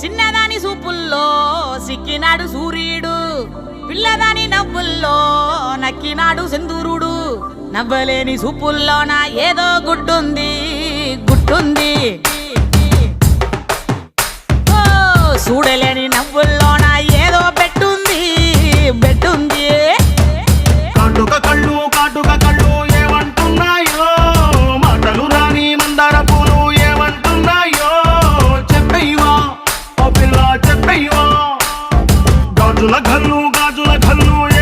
చిన్నదాని సూపుల్లో సిక్కినాడు సూర్యుడు పిల్లదాని నవ్వుల్లో నక్కినాడు సింధూరుడు. నవ్వలేని సూపుల్లోన ఏదో గుడ్డుంది గుడ్డుంది. ఓ, చూడలేని నవ్వుల్లోన ఏదో పెట్టుంది బెట్టుంది కాటుక కళ్ళు కాటుక కళ్ళు ఏమంటున్నాయో? మాటలు రాని మందారపు గాజుల ఘల్లు గాజుల ఘల్లు